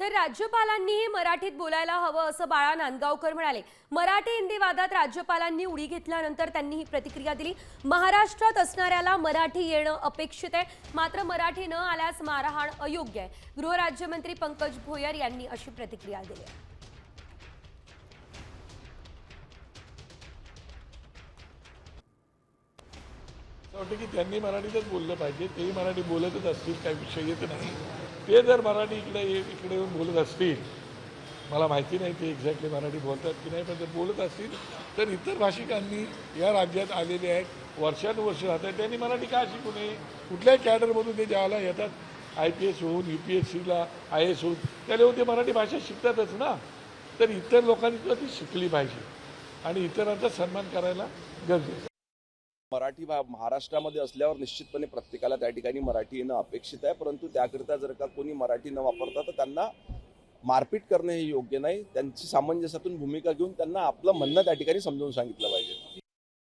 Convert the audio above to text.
तर राज्यपालांनीही मराठीत बोलायला हवं असं बाळा नांदगावकर म्हणाले. मराठी हिंदी वादात राज्यपालांनी उडी घेतल्यानंतर त्यांनी ही प्रतिक्रिया दिली. महाराष्ट्रात असणाऱ्याला मराठी येणं अपेक्षित आहे. मात्र मराठी न आल्यास मारहाण अयोग्य आहे. गृहराज्यमंत्री पंकज भोयर यांनी अशी प्रतिक्रिया दिली वाटतं की त्यांनी मराठीतच बोललं पाहिजे. तेही मराठी बोलतच असतील काही विषय येत नाही. ते जर मराठी इकडे ये- इकडे येऊन बोलत असतील मला माहिती नाही ते एक्झॅक्टली मराठी बोलतात की नाही पण जर बोलत असतील तर इतर भाषिकांनी या राज्यात आलेले आहेत वर्षानुवर्ष राहतात. त्यांनी मराठी का शिकू नये? कुठल्याही कॅडरमधून ते ज्याला येतात आय पी एस होऊन यू पी एस सीला आय एस होऊन त्याला येऊन ते मराठी भाषा शिकतातच ना? तर इतर लोकांनी सुद्धा ती शिकली पाहिजे. आणि इतरांचा सन्मान करायला गरजेचं मराठी भा महाराष्ट्रामध्ये असल्यावर निश्चितपणे प्रत्येकाला त्या ठिकाणी मराठी येणं अपेक्षित आहे. परंतु त्याकरिता जर का कोणी मराठी न वापरता तर त्यांना मारपीट करणे हे योग्य नाही. त्यांची सामंजस्यातून भूमिका घेऊन त्यांना आपलं म्हणणं त्या ठिकाणी समजावून सांगितलं पाहिजे.